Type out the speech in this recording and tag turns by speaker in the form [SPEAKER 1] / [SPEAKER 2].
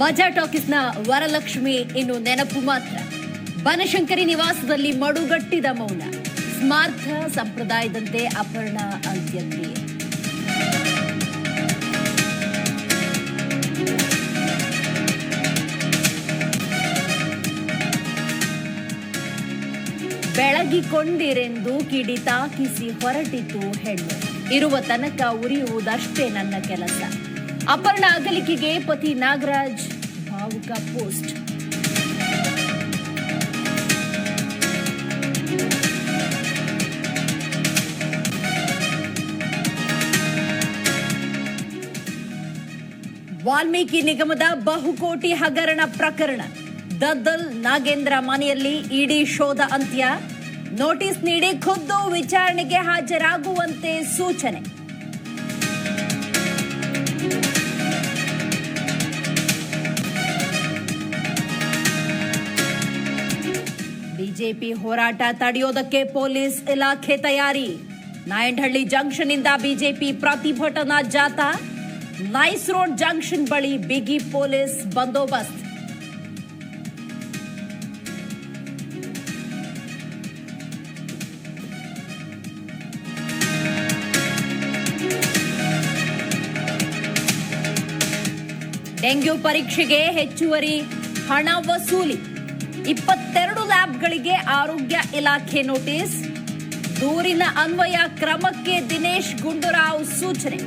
[SPEAKER 1] ಮಜಾ ಟಾಕೀಸ್ನ ವರಲಕ್ಷ್ಮಿ ಇನ್ನು ನೆನಪು ಮಾತ್ರ. ಬನಶಂಕರಿ ನಿವಾಸದಲ್ಲಿ ಮಡುಗಟ್ಟಿದ ಮೌನ. ಸ್ಮಾರ್ಥ ಸಂಪ್ರದಾಯದಂತೆ ಅಪರ್ಣ ಅಂತ್ಯಕ್ರಿಯೆ. ಬೆಳಗಿಕೊಂಡಿರೆಂದು ಕಿಡಿ ತಾಕಿಸಿ ಹೊರಟಿತು ಹೆಣ್ಣು. ಇರುವ ತನಕ ಉರಿಯುವುದಷ್ಟೇ ನನ್ನ ಕೆಲಸ. ಅಪರ್ಣ ಅಗಲಿಕೆಗೆ ಪತಿ ನಾಗರಾಜ್ ಭಾವುಕ ಪೋಸ್ಟ್. ವಾಲ್ಮೀಕಿ ನಿಗಮದ ಬಹುಕೋಟಿ ಹಗರಣ ಪ್ರಕರಣ. ದದ್ದಲ್ ನಾಗೇಂದ್ರ ಮನೆಯಲ್ಲಿ ಇಡಿ ಶೋಧ ಅಂತ್ಯ. ನೋಟಿಸ್ ನೀಡಿ ಖುದ್ದು ವಿಚಾರಣೆಗೆ ಹಾಜರಾಗುವಂತೆ ಸೂಚನೆ. ಬಿಜೆಪಿ ಹೋರಾಟ ತಡೆಯೋದಕ್ಕೆ ಪೊಲೀಸ್ ಇಲಾಖೆ ತಯಾರಿ ನಾಯಂಡಹಳ್ಳಿ ಜಂಕ್ಷನ್ ಇಂದ ಬಿಜೆಪಿ ಪ್ರತಿಭಟನಾ ಜಾಥಾ ನೈಸ್ ರೋಡ್ ಜಂಕ್ಷನ್ ಬಳಿ ಬಿಗಿ ಪೊಲೀಸ್ ಬಂದೋಬಸ್ತ್ ಡೆಂಗ್ಯೂ ಪರೀಕ್ಷೆಗೆ ಹೆಚ್ಚುವರಿ ಹಣ ವಸೂಲಿ ಇಪ್ಪತ್ತೆರಡು ಲ್ಯಾಬ್ಗಳಿಗೆ ಆರೋಗ್ಯ ಇಲಾಖೆ ನೋಟಿಸ್. ದೂರಿನ ಅನ್ವಯ ಕ್ರಮಕ್ಕೆ ದಿನೇಶ್ ಗುಂಡೂರಾವ್ ಸೂಚನೆ.